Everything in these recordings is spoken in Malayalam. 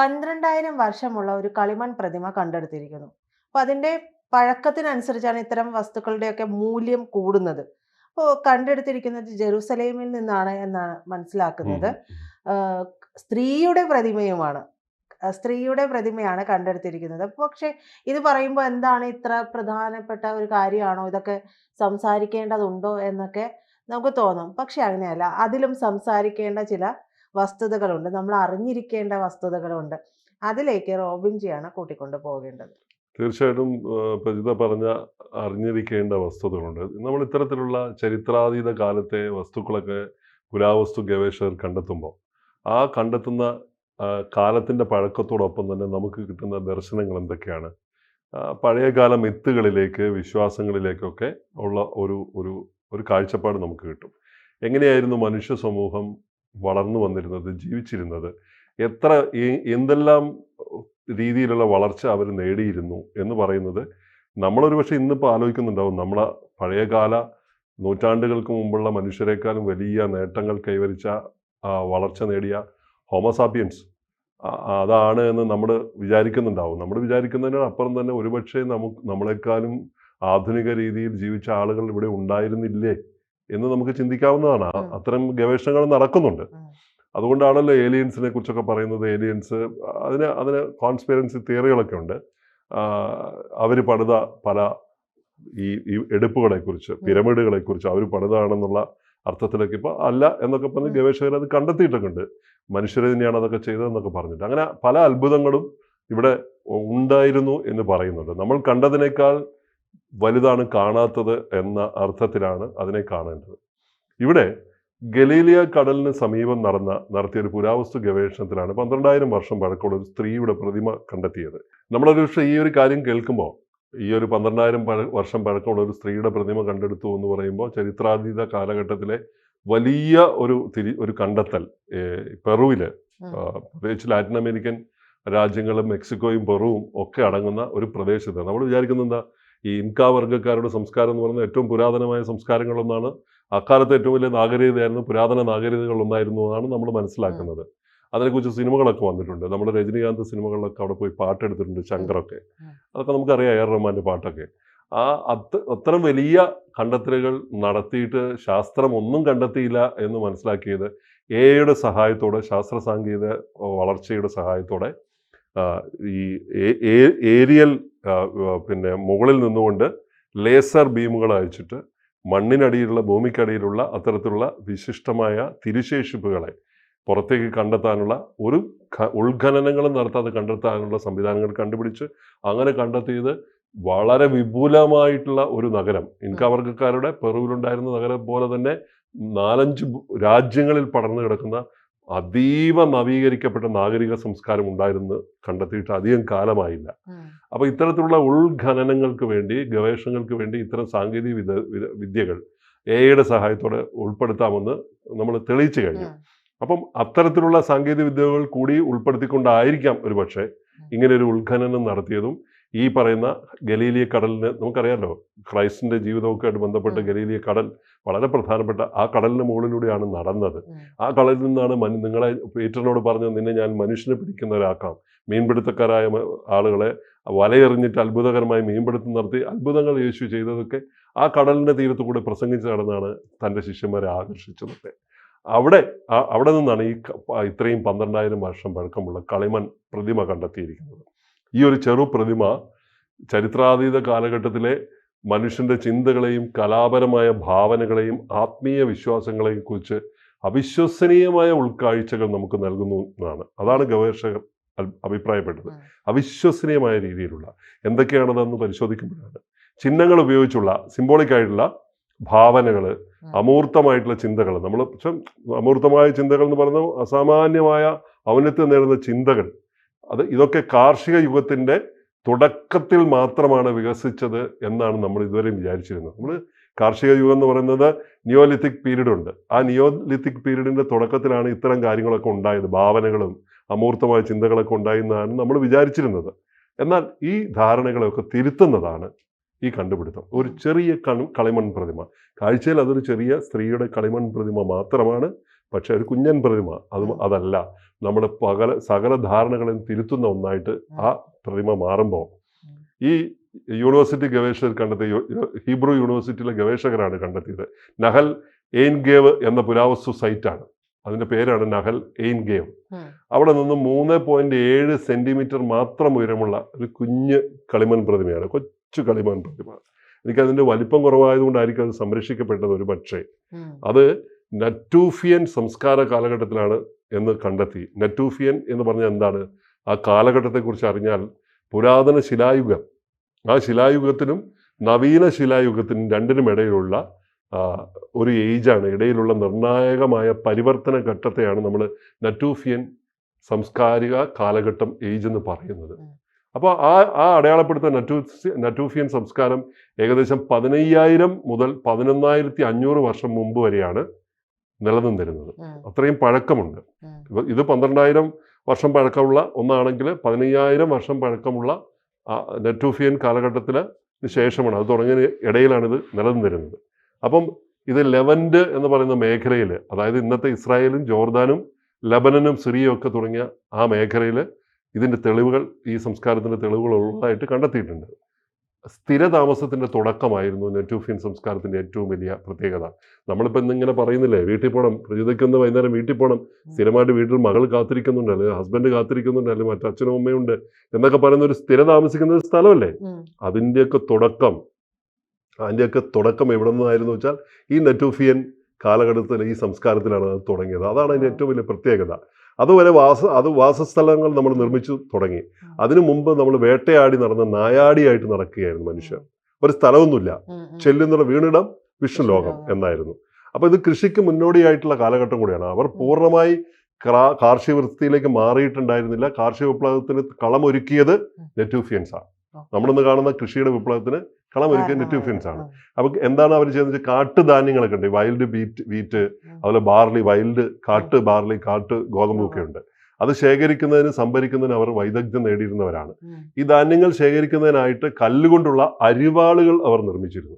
പന്ത്രണ്ടായിരം വർഷമുള്ള ഒരു കളിമൺ പ്രതിമ കണ്ടെടുത്തിരിക്കുന്നു. അപ്പൊ അതിന്റെ പഴക്കത്തിനനുസരിച്ചാണ് ഇത്തരം വസ്തുക്കളുടെയൊക്കെ മൂല്യം കൂടുന്നത്. അപ്പോ കണ്ടെടുത്തിരിക്കുന്നത് ജെറുസലേമിൽ നിന്നാണ് എന്നാണ് മനസ്സിലാക്കുന്നത്. സ്ത്രീയുടെ പ്രതിമയുമാണ്. സ്ത്രീയുടെ പ്രതിമയാണ് കണ്ടെടുത്തിരിക്കുന്നത്. പക്ഷേ ഇത് പറയുമ്പോൾ എന്താണ് ഇത്ര പ്രധാനപ്പെട്ട ഒരു കാര്യമാണോ? ഇതൊക്കെ സംസാരിക്കേണ്ടതുണ്ടോ എന്നൊക്കെ നമുക്ക് തോന്നും. പക്ഷെ അങ്ങനെയല്ല. അതിലും സംസാരിക്കേണ്ട ചില വസ്തുതകളുണ്ട്. നമ്മൾ അറിഞ്ഞിരിക്കേണ്ട വസ്തുതകളുണ്ട്. അതിലേക്ക് റോബിൻജിയാണ് കൂട്ടിക്കൊണ്ട് പോകേണ്ടത്. തീർച്ചയായിട്ടും പ്രജിത പറഞ്ഞ അറിഞ്ഞിരിക്കേണ്ട വസ്തുതകളുണ്ട്. നമ്മൾ ഇത്തരത്തിലുള്ള ചരിത്രാതീത കാലത്തെ വസ്തുക്കളൊക്കെ പുരാവസ്തു ഗവേഷകർ കണ്ടെത്തുമ്പോൾ, ആ കണ്ടെത്തുന്ന കാലത്തിന്റെ പഴക്കത്തോടൊപ്പം തന്നെ നമുക്ക് കിട്ടുന്ന ദർശനങ്ങൾ എന്തൊക്കെയാണ്? പഴയകാല മിത്തുകളിലേക്ക്, വിശ്വാസങ്ങളിലേക്കൊക്കെ ഉള്ള ഒരു ഒരു ഒരു കാഴ്ചപ്പാട് നമുക്ക് കിട്ടും. എങ്ങനെയായിരുന്നു മനുഷ്യ സമൂഹം വളർന്നു വന്നിരുന്നത്, ജീവിച്ചിരുന്നത്? എത്ര എന്തെല്ലാം രീതിയിലുള്ള വളർച്ച അവർ നേടിയിരുന്നു എന്ന് പറയുന്നത് നമ്മളൊരു പക്ഷേ ഇന്നിപ്പോൾ ആലോചിക്കുന്നുണ്ടാവും. നമ്മളെ പഴയകാല നൂറ്റാണ്ടുകൾക്ക് മുമ്പുള്ള മനുഷ്യരെക്കാളും വലിയ നേട്ടങ്ങൾ കൈവരിച്ച വളർച്ച നേടിയ ഹോമോസാപ്പിയൻസ് അതാണ് എന്ന് നമ്മൾ വിചാരിക്കുന്നുണ്ടാവും. നമ്മൾ വിചാരിക്കുന്നതിന് അപ്പുറം തന്നെ ഒരുപക്ഷെ നമുക്ക് നമ്മളെക്കാളും ആധുനിക രീതിയിൽ ജീവിച്ച ആളുകൾ ഇവിടെ ഉണ്ടായിരുന്നില്ലേ എന്ന് നമുക്ക് ചിന്തിക്കാവുന്നതാണ്. അത്തരം ഗവേഷണങ്ങൾ നടക്കുന്നുണ്ട്. അതുകൊണ്ടാണല്ലോ ഏലിയൻസിനെ കുറിച്ചൊക്കെ പറയുന്നത്. ഏലിയൻസ് അതിന് അതിന് കോൺസ്പിറൻസി തിയറികളൊക്കെ ഉണ്ട്. അവർ പണിത പല ഈ ഈ എടുപ്പുകളെക്കുറിച്ച്. പിരമിഡുകളെക്കുറിച്ച് അവർ പണിതാണെന്നുള്ള അർത്ഥത്തിലൊക്കെ ഇപ്പോൾ അല്ല എന്നൊക്കെ പറഞ്ഞ്. ഗവേഷകർ അത് കണ്ടെത്തിയിട്ടൊക്കെ ഉണ്ട്. മനുഷ്യർ തന്നെയാണ് അതൊക്കെ ചെയ്തതെന്നൊക്കെ പറഞ്ഞിട്ട്. അങ്ങനെ പല അത്ഭുതങ്ങളും ഇവിടെ ഉണ്ടായിരുന്നു എന്ന് പറയുന്നുണ്ട്. നമ്മൾ കണ്ടതിനേക്കാൾ വലുതാണ് കാണാത്തത് എന്ന അർത്ഥത്തിലാണ് അതിനെ കാണേണ്ടത്. ഇവിടെ ഗലീലിയ കടലിന് സമീപം നടന്ന നടത്തിയ ഒരു പുരാവസ്തു ഗവേഷണത്തിലാണ് 12000 വർഷം പഴക്കമുള്ള ഒരു സ്ത്രീയുടെ പ്രതിമ കണ്ടെത്തിയത്. നമ്മളൊരു പക്ഷേ ഈ ഒരു കാര്യം കേൾക്കുമ്പോൾ, ഈ ഒരു 12000 പഴ വർഷം പഴക്കമുള്ള ഒരു സ്ത്രീയുടെ പ്രതിമ കണ്ടെടുത്തു എന്ന് പറയുമ്പോൾ ചരിത്രാതീത കാലഘട്ടത്തിലെ വലിയ ഒരു തിരി ഒരു കണ്ടെത്തൽ പെറുവിൽ. പ്രത്യേകിച്ച് ലാറ്റിൻ അമേരിക്കൻ രാജ്യങ്ങളും മെക്സിക്കോയും പെറുവും ഒക്കെ അടങ്ങുന്ന ഒരു പ്രദേശത്ത് നമ്മൾ വിചാരിക്കുന്നത് എന്താ ഈ ഇൻകാ വർഗക്കാരുടെ സംസ്കാരം എന്ന് പറയുന്നത് ഏറ്റവും പുരാതനമായ സംസ്കാരങ്ങളൊന്നാണ്. അക്കാലത്തെ ഏറ്റവും വലിയ നാഗരികതയായിരുന്നു പുരാതന നാഗരികതകളൊന്നായിരുന്നു എന്നാണ് നമ്മൾ. മനസ്സിലാക്കുന്നത്. അതിനെക്കുറിച്ച് സിനിമകളൊക്കെ വന്നിട്ടുണ്ട്. നമ്മുടെ രജനീകാന്ത് സിനിമകളിലൊക്കെ അവിടെ പോയി പാട്ടെടുത്തിട്ടുണ്ട് എടുത്തിട്ടുണ്ട് ശങ്കറൊക്കെ. അതൊക്കെ നമുക്കറിയാം എ ആർ റഹ്മാന്റെ പാട്ടൊക്കെ. ആ അത് അത്തരം വലിയ കണ്ടെത്തലുകൾ നടത്തിയിട്ട് ശാസ്ത്രം ഒന്നും കണ്ടെത്തിയില്ല എന്ന് മനസ്സിലാക്കിയത് എഐയുടെ സഹായത്തോടെ ശാസ്ത്ര സാങ്കേതിക വളർച്ചയുടെ സഹായത്തോടെ ഈ ഏരിയൽ പിന്നെ മുകളിൽ നിന്നുകൊണ്ട് ലേസർ ബീമുകൾ അയച്ചിട്ട് മണ്ണിനടിയിലുള്ള ഭൂമിക്കടിയിലുള്ള അത്തരത്തിലുള്ള വിശിഷ്ടമായ തിരുശേഷിപ്പുകളെ പുറത്തേക്ക് കണ്ടെത്താനുള്ള ഒരു ഉത്ഖനനങ്ങളും നടത്താതെ കണ്ടെത്താനുള്ള സംവിധാനങ്ങൾ കണ്ടുപിടിച്ച് അങ്ങനെ കണ്ടെത്തിയത് വളരെ വിപുലമായിട്ടുള്ള ഒരു നഗരം. ഇൻകാ ഉം. പെറുവിലുണ്ടായിരുന്ന നഗരം പോലെ തന്നെ നാലഞ്ച് രാജ്യങ്ങളിൽ പടർന്നു കിടക്കുന്ന അതീവ നവീകരിക്കപ്പെട്ട നാഗരിക സംസ്കാരം ഉണ്ടായിരുന്നു കണ്ടെത്തിയിട്ട് അധികം കാലമായില്ല. അപ്പോൾ അപ്പൊ ഇത്തരത്തിലുള്ള ഉൾഖനനങ്ങൾക്ക് വേണ്ടി, ഗവേഷണങ്ങൾക്ക് വേണ്ടി ഇത്തരം സാങ്കേതിക വിദ വിദ്യകൾ വിദ്യകൾ ഐയുടെ സഹായത്തോടെ ഉൾപ്പെടുത്താമെന്ന് നമ്മൾ തെളിയിച്ചു കഴിഞ്ഞു. അപ്പം അത്തരത്തിലുള്ള സാങ്കേതിക വിദ്യകൾ കൂടി ഉൾപ്പെടുത്തിക്കൊണ്ടായിരിക്കാം ഒരുപക്ഷെ ഇങ്ങനെ ഒരു ഉത്ഖനനം നടത്തിയതും ഈ പറയുന്ന ഗലീലിയ കടലിന് നമുക്കറിയാമല്ലോ ക്രൈസ്റ്റിന്റെ ജീവിതമൊക്കെ ആയിട്ട് ബന്ധപ്പെട്ട് ഗലീലിയ കടൽ വളരെ പ്രധാനപ്പെട്ട ആ കടലിന് മുകളിലൂടെയാണ് നടന്നത്. ആ കടലിൽ നിന്നാണ് മനു നിങ്ങളെ പീറ്ററിനോട് പറഞ്ഞത് നിന്നെ ഞാൻ മനുഷ്യനെ പിടിക്കുന്നവരാക്കാം. മീൻപിടുത്തക്കാരായ ആളുകളെ വലയെറിഞ്ഞിട്ട് അത്ഭുതകരമായി മീൻപിടുത്തം നടത്തി അത്ഭുതങ്ങൾ യേശു ചെയ്തതൊക്കെ ആ കടലിന്റെ തീരത്ത് കൂടെ പ്രസംഗിച്ച് നടന്നാണ് തന്റെ ശിഷ്യന്മാരെ ആകർഷിച്ചതൊക്കെ. അവിടെ അവിടെ നിന്നാണ് ഈ ഇത്രയും 12000 വർഷം പഴക്കമുള്ള കളിമൺ പ്രതിമ കണ്ടെത്തിയിരിക്കുന്നത്. ഈ ഒരു ചെറു പ്രതിമ ചരിത്രാതീത കാലഘട്ടത്തിലെ മനുഷ്യന്റെ ചിന്തകളെയും കലാപരമായ ഭാവനകളെയും ആത്മീയ വിശ്വാസങ്ങളെയും കുറിച്ച് അവിശ്വസനീയമായ ഉൾക്കാഴ്ചകൾ നമുക്ക് നൽകുന്നു എന്നാണ്. അതാണ് ഗവേഷകർ അഭിപ്രായപ്പെട്ടത്. അവിശ്വസനീയമായ രീതിയിലുള്ള എന്തൊക്കെയാണതെന്ന് പരിശോധിക്കുമ്പോഴാണ് ചിഹ്നങ്ങൾ ഉപയോഗിച്ചുള്ള സിംബോളിക് ആയിട്ടുള്ള ഭാവനകൾ. അമൂർത്തമായിട്ടുള്ള ചിന്തകൾ നമ്മൾ പക്ഷെ അമൂർത്തമായ ചിന്തകൾ എന്ന് പറയുന്നത് അസാമാന്യമായ ഔന്നത്യം നേടുന്ന ചിന്തകൾ. അത് ഇതൊക്കെ കാർഷിക യുഗത്തിന്റെ തുടക്കത്തിൽ മാത്രമാണ് വികസിച്ചത് എന്നാണ് നമ്മൾ ഇതുവരെയും വിചാരിച്ചിരുന്നത്. നമ്മൾ കാർഷിക യുഗം എന്ന് പറയുന്നത് നിയോലിത്തിക് പീരീഡ് ഉണ്ട്. ആ നിയോലിത്തിക് പീരീഡിന്റെ തുടക്കത്തിലാണ് ഇത്തരം കാര്യങ്ങളൊക്കെ ഉണ്ടായത്. ഭാവനകളും അമൂർത്തമായ ചിന്തകളൊക്കെ ഉണ്ടായിരുന്നതാണ് നമ്മൾ വിചാരിച്ചിരുന്നത്. എന്നാൽ ഈ ധാരണകളെയൊക്കെ തിരുത്തുന്നതാണ് ഈ കണ്ടുപിടുത്തം. ഒരു ചെറിയ കളിമൺ പ്രതിമ. കാഴ്ചയിൽ അതൊരു ചെറിയ സ്ത്രീയുടെ കളിമൺ പ്രതിമ മാത്രമാണ്. പക്ഷെ ഒരു കുഞ്ഞൻ പ്രതിമ അത്. അതല്ല. നമ്മുടെ പകല സകല ധാരണകളെയും തിരുത്തുന്ന ഒന്നായിട്ട് ആ പ്രതിമ മാറുമ്പോൾ. ഈ യൂണിവേഴ്സിറ്റി ഗവേഷകർ കണ്ടെത്തിയ ഹീബ്രു യൂണിവേഴ്സിറ്റിയിലെ ഗവേഷകരാണ് കണ്ടെത്തിയത്. നഹൽ എയിൻ ഗേവ് എന്ന പുരാവസ്തു സൈറ്റാണ് അതിന്റെ പേരാണ് നഹൽ എയിൻ ഗേവ് അവിടെ നിന്ന് മൂന്ന് പോയിന്റ് ഏഴ് സെന്റിമീറ്റർ മാത്രം ഉയരമുള്ള ഒരു കുഞ്ഞ് കളിമൺ പ്രതിമയാണ്. കൊച്ചു കളിമൺ പ്രതിമ. എനിക്കതിന്റെ അതിന്റെ വലിപ്പം കുറവായതുകൊണ്ടായിരിക്കും അത് സംരക്ഷിക്കപ്പെട്ടത് ഒരു പക്ഷേ അത് നറ്റൂഫിയൻ സംസ്കാര കാലഘട്ടത്തിലാണ് എന്ന് കണ്ടെത്തി. നറ്റൂഫിയൻ എന്ന് പറഞ്ഞാൽ എന്താണ്? ആ കാലഘട്ടത്തെക്കുറിച്ച് അറിഞ്ഞാൽ പുരാതന ശിലായുഗം. ആ ശിലായുഗത്തിനും നവീന ശിലായുഗത്തിനും രണ്ടിനും ഇടയിലുള്ള ഒരു ഏജാണ്. ഇടയിലുള്ള നിർണായകമായ പരിവർത്തന ഘട്ടത്തെയാണ് നമ്മൾ നറ്റൂഫിയൻ സംസ്കാരിക കാലഘട്ടം ഏജ് എന്ന് പറയുന്നത്. അപ്പോൾ ആ ആ അടയാളപ്പെടുത്തുന്ന നറ്റൂ നറ്റൂഫിയൻ സംസ്കാരം ഏകദേശം പതിനയ്യായിരം മുതൽ പതിനൊന്നായിരത്തി അഞ്ഞൂറ് വർഷം മുമ്പ് വരെയാണ് നിലനിന്നിരുന്നത്. അത്രയും പഴക്കമുണ്ട്. ഇത് പന്ത്രണ്ടായിരം വർഷം പഴക്കമുള്ള ഒന്നാണെങ്കിൽ പതിനയ്യായിരം വർഷം പഴക്കമുള്ള നെറ്റൂഫിയൻ കാലഘട്ടത്തിന് ശേഷമാണ്. അത് തുടങ്ങിയ ഇടയിലാണ് ഇത് നിലനിന്നിരുന്നത്. അപ്പം ഇത് ലെവന്റ് എന്ന് പറയുന്ന മേഖലയിൽ അതായത് ഇന്നത്തെ ഇസ്രായേലും ജോർദാനും ലബനനും സിറിയയും ഒക്കെ തുടങ്ങിയ ആ മേഖലയിൽ ഇതിന്റെ തെളിവുകൾ ഈ സംസ്കാരത്തിന്റെ തെളിവുകൾ ഉള്ളതായിട്ട് കണ്ടെത്തിയിട്ടുണ്ട്. സ്ഥിരതാമസത്തിന്റെ തുടക്കമായിരുന്നു നെറ്റൂഫിയൻ സംസ്കാരത്തിന്റെ ഏറ്റവും വലിയ പ്രത്യേകത. നമ്മളിപ്പോൾ ഇന്നിങ്ങനെ പറയുന്നില്ലേ വീട്ടിൽ പോകണം പ്രജിതയ്ക്കൊന്ന് വൈകുന്നേരം വീട്ടിൽ പോകണം സ്ഥിരമായിട്ട് വീട്ടിൽ മകൾ കാത്തിരിക്കുന്നുണ്ട് അല്ലെങ്കിൽ ഹസ്ബൻഡ് കാത്തിരിക്കുന്നുണ്ട് അല്ലെങ്കിൽ മറ്റച്ഛനും അമ്മയുണ്ട് എന്നൊക്കെ പറയുന്ന ഒരു സ്ഥിര താമസിക്കുന്ന ഒരു സ്ഥലമല്ലേ? അതിന്റെയൊക്കെ തുടക്കം അതിന്റെയൊക്കെ തുടക്കം എവിടെ നിന്നായിരുന്നു വെച്ചാൽ ഈ നെറ്റൂഫിയൻ കാലഘട്ടത്തിൽ ഈ സംസ്കാരത്തിലാണ് അത് തുടങ്ങിയത്. അതാണ് അതിന്റെ ഏറ്റവും വലിയ പ്രത്യേകത. അതുവരെ വാസ അത് വാസസ്ഥലങ്ങൾ നമ്മൾ നിർമ്മിച്ചു തുടങ്ങി. അതിനു മുമ്പ് നമ്മൾ വേട്ടയാടി നടന്ന നായാടിയായിട്ട് നടക്കുകയായിരുന്നു മനുഷ്യർ. ഒരു സ്ഥലമൊന്നുമില്ല. ഉം. ഉം. ചെല്ലുന്ന വീണിടം വിഷ്ണു ലോകം എന്നായിരുന്നു. അപ്പോൾ ഇത് കൃഷിക്ക് മുന്നോടിയായിട്ടുള്ള കാലഘട്ടം കൂടിയാണ്. അവർ പൂർണമായി കാർഷിക വൃത്തിയിലേക്ക് മാറിയിട്ടുണ്ടായിരുന്നില്ല. കാർഷിക വിപ്ലവത്തിന് കളമൊരുക്കിയത് നെറ്റൂഫിയൻസ് ആണ് ഓ. നമ്മളിന്ന് കാണുന്ന കൃഷിയുടെ വിപ്ലവത്തിന് കളമൊരുക്കിയത് നെറ്റീവ് നെറ്റൂഫിയൻസ് ആണ്. അപ്പൊ എന്താണ് അവർ ചെയ്യുന്നത്? കാട്ട് ധാന്യങ്ങളൊക്കെ ഉണ്ട്. Wild beat wheat. അതുപോലെ ബാർലി വൈൽഡ് കാട്ട് ബാർലി കാട്ട് ഗോതമ്പൊക്കെ ഉണ്ട്. അത് ശേഖരിക്കുന്നതിന് സംഭരിക്കുന്നതിന് അവർ വൈദഗ്ധ്യം നേടിയിരുന്നവരാണ്. ഈ ധാന്യങ്ങൾ ശേഖരിക്കുന്നതിനായിട്ട് കല്ലുകൊണ്ടുള്ള അരിവാളുകൾ അവർ നിർമ്മിച്ചിരുന്നു.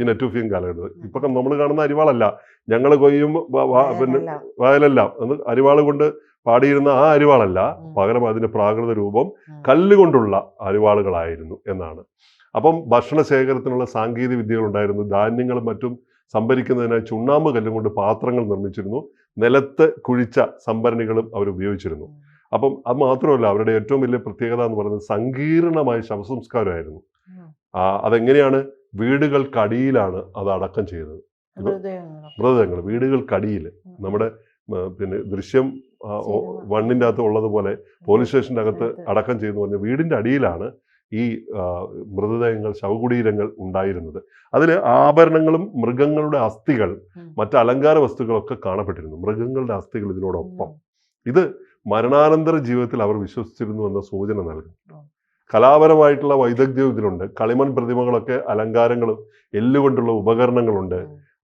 ഈ നെറ്റുഫിയും കാലഘട്ടത്തിൽ ഇപ്പൊ നമ്മൾ കാണുന്ന അരിവാളല്ല. ഞങ്ങൾ കൊയ്യും പിന്നെ വയലെല്ലാം. അരിവാൾ കൊണ്ട് പാടിയിരുന്ന ആ അരിവാളല്ല പകരം അതിന്റെ പ്രാകൃത രൂപം കല്ലുകൊണ്ടുള്ള അരിവാളുകളായിരുന്നു എന്നാണ്. അപ്പം ഭക്ഷണ ശേഖരത്തിനുള്ള സാങ്കേതിക വിദ്യകൾ ഉണ്ടായിരുന്നു. ധാന്യങ്ങളും മറ്റും സംഭരിക്കുന്നതിനായി ചുണ്ണാമ്പ് കല്ലും കൊണ്ട് പാത്രങ്ങൾ നിർമ്മിച്ചിരുന്നു. നിലത്ത് കുഴിച്ച സംഭരണികളും അവർ ഉപയോഗിച്ചിരുന്നു. അപ്പം അത് മാത്രമല്ല അവരുടെ ഏറ്റവും വലിയ പ്രത്യേകത എന്ന് പറയുന്നത് സങ്കീർണമായ ശവസംസ്കാരമായിരുന്നു. ആ, അതെങ്ങനെയാണ് വീടുകൾക്കടിയിലാണ് അത് അടക്കം ചെയ്തത്? മൃതദേഹങ്ങൾ. വീടുകൾക്കടിയിൽ. നമ്മുടെ പിന്നെ ദൃശ്യം. വണ്ണിന്റെ അകത്ത് ഉള്ളതുപോലെ പോലീസ് സ്റ്റേഷന്റെ അകത്ത്. അടക്കം ചെയ്യുന്നു പറഞ്ഞ വീടിന്റെ അടിയിലാണ് ഈ മൃതദേഹങ്ങൾ ശവകുടീരങ്ങൾ ഉണ്ടായിരുന്നത്. അതിൽ ആഭരണങ്ങളും മൃഗങ്ങളുടെ അസ്ഥികൾ മറ്റു അലങ്കാര വസ്തുക്കളൊക്കെ കാണപ്പെട്ടിരുന്നു. മൃഗങ്ങളുടെ അസ്ഥികൾ ഇതിനോടൊപ്പം. ഇത് മരണാനന്തര ജീവിതത്തിൽ അവർ വിശ്വസിച്ചിരുന്നു എന്ന സൂചന നൽകും. ഉം. കലാപരമായിട്ടുള്ള വൈദഗ്ധ്യവും ഇതിലുണ്ട്. കളിമൺ പ്രതിമകളൊക്കെ അലങ്കാരങ്ങളും എല്ലുകൊണ്ടുള്ള ഉപകരണങ്ങളുണ്ട്.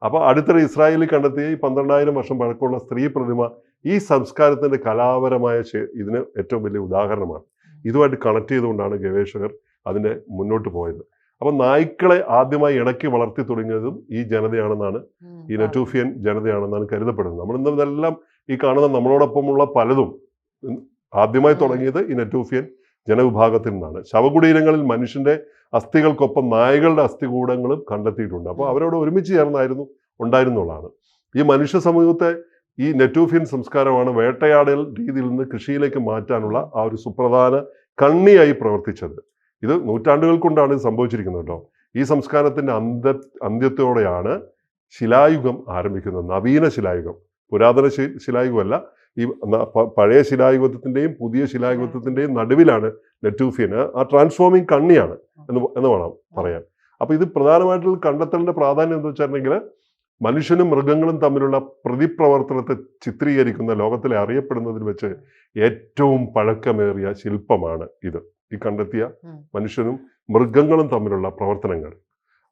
അപ്പോൾ അടുത്തിടെ ഇസ്രായേലിൽ കണ്ടെത്തിയ ഈ പന്ത്രണ്ടായിരം വർഷം പഴക്കമുള്ള സ്ത്രീ പ്രതിമ ഈ സംസ്കാരത്തിന്റെ കലാപരമായ ഇതിന് ഏറ്റവും വലിയ ഉദാഹരണമാണ്. ഇതുമായിട്ട് കണക്ട് ചെയ്തുകൊണ്ടാണ് ഗവേഷകർ അതിന്റെ മുന്നോട്ട് പോയത്. അപ്പോൾ നായ്ക്കളെ ആദ്യമായി ഇണക്കി വളർത്തി തുടങ്ങിയതും ഈ ജനതയാണെന്നാണ് ഈ നെറ്റൂഫിയൻ ജനതയാണെന്നാണ് കരുതപ്പെടുന്നത്. നമ്മൾ ഇന്ന് ഇതെല്ലാം ഈ കാണുന്ന നമ്മളോടൊപ്പമുള്ള പലതും ആദ്യമായി തുടങ്ങിയത് ഈ നെറ്റൂഫിയൻ ജനവിഭാഗത്തിൽ നിന്നാണ്. ശവകുടീരങ്ങളിൽ മനുഷ്യന്റെ അസ്ഥികൾക്കൊപ്പം നായകളുടെ അസ്ഥികൂടങ്ങളും കണ്ടെത്തിയിട്ടുണ്ട്. അപ്പോൾ അവരോട് ഒരുമിച്ച് ചേർന്നായിരുന്നു ഉണ്ടായിരുന്നുള്ളതാണ്. ഈ മനുഷ്യ സമൂഹത്തെ ഈ നെറ്റൂഫിയൻ സംസ്കാരമാണ് വേട്ടയാടൽ രീതിയിൽ നിന്ന് കൃഷിയിലേക്ക് മാറ്റാനുള്ള ആ ഒരു സുപ്രധാന കണ്ണിയായി പ്രവർത്തിച്ചത്. ഇത് നൂറ്റാണ്ടുകൾ കൊണ്ടാണ് ഇത് സംഭവിച്ചിരിക്കുന്നത് കേട്ടോ. ഈ സംസ്കാരത്തിന്റെ അന്ത്യ അന്ത്യത്തോടെയാണ് ശിലായുഗം ആരംഭിക്കുന്നത്. നവീന ശിലായുഗം. പുരാതന ശി- ശിലായുഗമല്ല ഈ പഴയ ശിലായുഗത്വത്തിന്റെയും പുതിയ ശിലായുഗത്വത്തിന്റെയും നടുവിലാണ് നെറ്റൂഫിയൻ ആ ട്രാൻസ്ഫോമിങ് കണ്ണിയാണ് എന്ന് എന്ന് വേണം പറയാൻ. അപ്പോൾ ഇത് പ്രധാനമായിട്ടുള്ള കണ്ടെത്തലിന്റെ പ്രാധാന്യം എന്താ വെച്ചിട്ടുണ്ടെങ്കിൽ മനുഷ്യനും മൃഗങ്ങളും തമ്മിലുള്ള പ്രതിപ്രവർത്തനത്തെ ചിത്രീകരിക്കുന്ന ലോകത്തിലെ അറിയപ്പെടുന്നതിൽ വെച്ച് ഏറ്റവും പഴക്കമേറിയ ശില്പമാണ് ഇത്. ഈ കണ്ടെത്തിയ മനുഷ്യനും മൃഗങ്ങളും തമ്മിലുള്ള പ്രവർത്തനങ്ങൾ.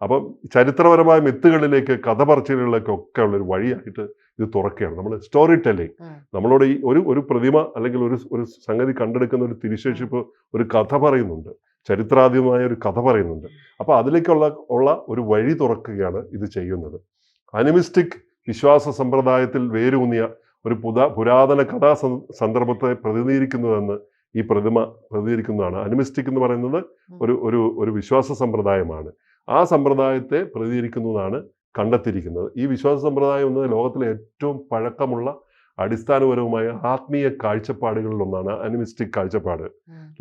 അപ്പം ചരിത്രപരമായ മിത്തുകളിലേക്ക് കഥ പറച്ചിലുകളിലേക്ക് ഒക്കെ ഉള്ള ഒരു വഴിയായിട്ട് ഇത് തുറക്കുകയാണ്. നമ്മൾ സ്റ്റോറി ടെല്ലിംഗ് ഉം. നമ്മളോട് ഈ ഒരു ഒരു പ്രതിമ അല്ലെങ്കിൽ ഒരു ഒരു സംഗതി കണ്ടെടുക്കുന്ന ഒരു തിരിശേഷിപ്പ് ഒരു കഥ പറയുന്നുണ്ട്. ചരിത്രാതീതമായ ഒരു കഥ പറയുന്നുണ്ട്. അപ്പോൾ അതിലേക്കുള്ള ഉള്ള ഒരു വഴി തുറക്കുകയാണ് ഇത് ചെയ്യുന്നത്. അനിമിസ്റ്റിക് വിശ്വാസ സമ്പ്രദായത്തിൽ വേരൂന്നിയ ഒരു പുതാ പുരാതന കഥാ സന്ദ- സന്ദർഭത്തെ പ്രതിനിധീകരിക്കുന്നതെന്ന് ഈ പ്രതിമ പ്രതിനിധീകരിക്കുന്നതാണ്. അനിമിസ്റ്റിക് എന്ന് പറയുന്നത് ഒരു ഒരു ഒരു വിശ്വാസ സമ്പ്രദായമാണ്. ആ സമ്പ്രദായത്തെ പ്രതികരിക്കുന്നതാണ് കണ്ടെത്തിയിരിക്കുന്നത്. ഈ വിശ്വാസ സമ്പ്രദായം എന്നത് ലോകത്തിലെ ഏറ്റവും പഴക്കമുള്ള അടിസ്ഥാനപരവുമായ ആത്മീയ കാഴ്ചപ്പാടുകളിൽ ഒന്നാണ് അനിമിസ്റ്റിക് കാഴ്ചപ്പാട്.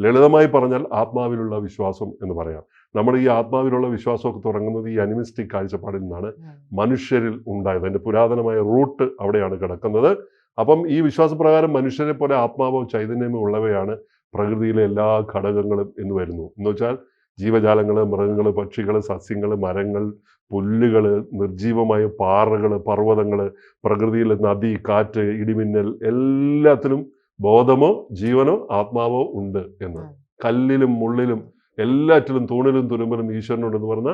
ലളിതമായി പറഞ്ഞാൽ ആത്മാവിലുള്ള വിശ്വാസം എന്ന് പറയാം. നമ്മൾ ഈ ആത്മാവിലുള്ള വിശ്വാസമൊക്കെ തുടങ്ങുന്നത് ഈ അനിമിസ്റ്റിക് കാഴ്ചപ്പാടിൽ നിന്നാണ് മനുഷ്യരിൽ ഉണ്ടായത്. അതിന്റെ പുരാതനമായ റൂട്ട് അവിടെയാണ് കിടക്കുന്നത്. അപ്പം ഈ വിശ്വാസപ്രകാരം മനുഷ്യരെ പോലെ ആത്മാവോ ചൈതന്യമോ ഉള്ളവയാണ് പ്രകൃതിയിലെ എല്ലാ ഘടകങ്ങളും എന്ന് വരുന്നു. എന്ന് വെച്ചാൽ ജീവജാലങ്ങൾ മൃഗങ്ങൾ പക്ഷികൾ സസ്യങ്ങൾ മരങ്ങൾ പുല്ലുകൾ നിർജീവമായ പാറകൾ പർവതങ്ങൾ പ്രകൃതിയിലെ നദി കാറ്റ് ഇടിമിന്നൽ എല്ലാത്തിലും ബോധമോ ജീവനോ ആത്മാവോ ഉണ്ട് എന്ന്. കല്ലിലും മുള്ളിലും എല്ലാറ്റിലും തൂണിലും തുരുമ്പിലും ഈശ്വരനുണ്ടെന്ന് പറഞ്ഞ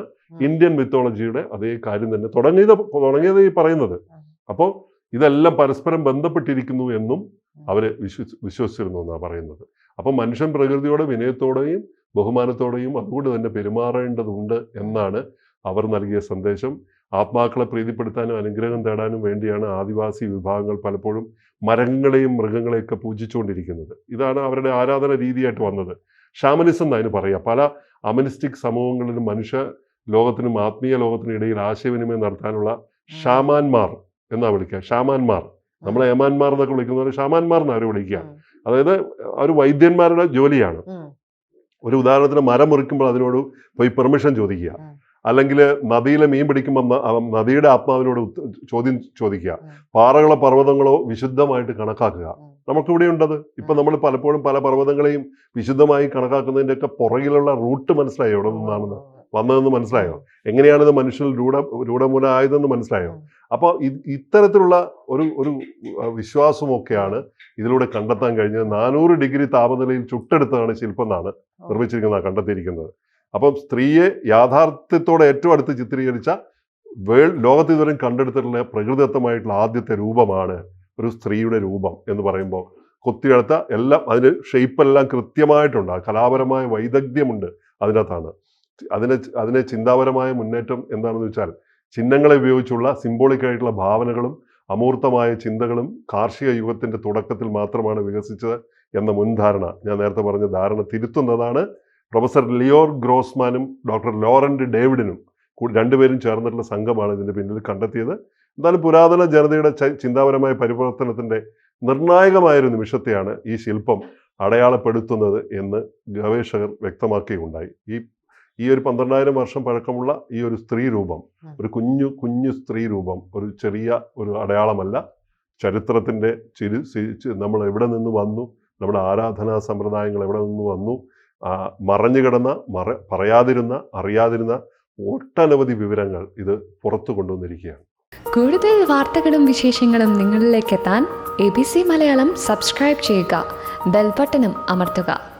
ഇന്ത്യൻ മിത്തോളജിയുടെ അതേ കാര്യം തന്നെ. തുടങ്ങിയത് തുടങ്ങിയത് ഈ പറയുന്നത്. അപ്പോൾ ഇതെല്ലാം പരസ്പരം ബന്ധപ്പെട്ടിരിക്കുന്നു എന്നും അവർ വിശ്വസിച്ചിരുന്നു എന്നാണ് പറയുന്നത്. അപ്പം മനുഷ്യൻ പ്രകൃതിയോടെ വിനയത്തോടെയും ബഹുമാനത്തോടെയും അതുകൊണ്ട് തന്നെ പെരുമാറേണ്ടതുണ്ട് എന്നാണ് അവർ നൽകിയ സന്ദേശം. ആത്മാക്കളെ പ്രീതിപ്പെടുത്താനും അനുഗ്രഹം തേടാനും വേണ്ടിയാണ് ആദിവാസി വിഭാഗങ്ങൾ പലപ്പോഴും മരങ്ങളെയും മൃഗങ്ങളെയൊക്കെ പൂജിച്ചുകൊണ്ടിരിക്കുന്നത്. ഇതാണ് അവരുടെ ആരാധന രീതിയായിട്ട് വന്നത്. ഷാമനിസം എന്ന് അതിന് പറയാം പല അമനിസ്റ്റിക് സമൂഹങ്ങളിലും മനുഷ്യ ലോകത്തിനും ആത്മീയ ലോകത്തിനും ഇടയിൽ ആശയവിനിമയം നടത്താനുള്ള ഷാമാന്മാർ എന്നാ വിളിക്കുക. ഷാമാന്മാർ നമ്മളെ ഏമാന്മാർ എന്നൊക്കെ വിളിക്കുന്നവർ ഷാമാന്മാർ എന്നാണ് അവർ വിളിക്കുക. അതായത് അവർ വൈദ്യന്മാരുടെ ജോലിയാണ്. ഒരു ഉദാഹരണത്തിന് മരം മുറിക്കുമ്പോൾ അതിനോട് പോയി പെർമിഷൻ ചോദിക്കുക. അല്ലെങ്കിൽ നദിയിലെ മീൻ പിടിക്കുമ്പോൾ നദിയുടെ ആത്മാവിനോട് ചോദ്യം ചോദിക്കുക. പാറകളോ പർവതങ്ങളോ വിശുദ്ധമായിട്ട് കണക്കാക്കുക. നമുക്ക് നമുക്കിവിടെ ഉണ്ടത്. ഇപ്പൊ. നമ്മൾ പലപ്പോഴും പല പർവതങ്ങളെയും വിശുദ്ധമായി കണക്കാക്കുന്നതിന്റെ ഒക്കെ പുറകിലുള്ള റൂട്ട് മനസ്സിലായി എവിടെ നിന്നാണെന്ന്? വന്നതെന്ന് മനസ്സിലായോ? എങ്ങനെയാണിത് മനുഷ്യൻ രൂഢ രൂഢമൂല ആയതെന്ന് മനസ്സിലായോ. അപ്പോൾ ഇത്തരത്തിലുള്ള ഒരു ഒരു വിശ്വാസമൊക്കെയാണ് ഇതിലൂടെ കണ്ടെത്താൻ കഴിഞ്ഞത്. നാനൂറ് ഡിഗ്രി താപനിലയിൽ ചുട്ടെടുത്താണ് ശില്പം എന്നാണ് നിർമ്മിച്ചിരിക്കുന്നത് കണ്ടെത്തിയിരിക്കുന്നത്. അപ്പം സ്ത്രീയെ യാഥാർത്ഥ്യത്തോടെ ഏറ്റവും അടുത്ത് ചിത്രീകരിച്ച വേൾ ലോകത്ത് ഇതുവരെയും കണ്ടെടുത്തിട്ടുള്ള പ്രകൃതിദത്തമായിട്ടുള്ള ആദ്യത്തെ രൂപമാണ് ഒരു സ്ത്രീയുടെ രൂപം എന്ന് പറയുമ്പോൾ കൊത്തിയെടുത്ത എല്ലാം അതിന് ഷെയ്പ്പെല്ലാം കൃത്യമായിട്ടുണ്ട്. ആ കലാപരമായ വൈദഗ്ധ്യമുണ്ട് അതിനകത്താണ്. അതിനെ അതിനെ ചിന്താപരമായ മുന്നേറ്റം എന്താണെന്ന് വെച്ചാൽ ചിഹ്നങ്ങളെ ഉപയോഗിച്ചുള്ള സിംബോളിക് ആയിട്ടുള്ള ഭാവനകളും അമൂർത്തമായ ചിന്തകളും കാർഷിക യുഗത്തിന്റെ തുടക്കത്തിൽ മാത്രമാണ് വികസിച്ചത് എന്ന മുൻധാരണ ഞാൻ നേരത്തെ പറഞ്ഞ ധാരണ തിരുത്തുന്നതാണ്. പ്രൊഫസർ ലിയോർ ഗ്രോസ്മാനും ഡോക്ടർ ലോറൻഡ് ഡേവിഡിനും കൂടി രണ്ടുപേരും ചേർന്നിട്ടുള്ള സംഘമാണ് ഇതിന്റെ പിന്നിൽ കണ്ടെത്തിയത്. എന്തായാലും പുരാതന ജനതയുടെ ചിന്താപരമായ പരിവർത്തനത്തിന്റെ നിർണായകമായൊരു നിമിഷത്തെയാണ് ഈ ശില്പം അടയാളപ്പെടുത്തുന്നത് എന്ന് ഗവേഷകർ വ്യക്തമാക്കുകയുണ്ടായി ഈ ഈ ഒരു പന്ത്രണ്ടായിരം വർഷം പഴക്കമുള്ള ഈ ഒരു സ്ത്രീ രൂപം ഒരു കുഞ്ഞു കുഞ്ഞു സ്ത്രീ രൂപം ഒരു ചെറിയ ഒരു അടയാളമല്ല. ചരിത്രത്തിന്റെ ചിരി നമ്മൾ എവിടെ നിന്ന് വന്നു നമ്മുടെ ആരാധനാ സമ്പ്രദായങ്ങൾ എവിടെ നിന്ന് വന്നു മറഞ്ഞു കിടന്ന മറ പറയാതിരുന്ന അറിയാതിരുന്ന ഒട്ടനവധി വിവരങ്ങൾ ഇത് പുറത്തു കൊണ്ടുവന്നിരിക്കുകയാണ്. കൂടുതൽ വാർത്തകളും വിശേഷങ്ങളും നിങ്ങളിലേക്ക് എത്താൻ A B C Malayalam subscribe ചെയ്യുക ബെൽബട്ടനും അമർത്തുക.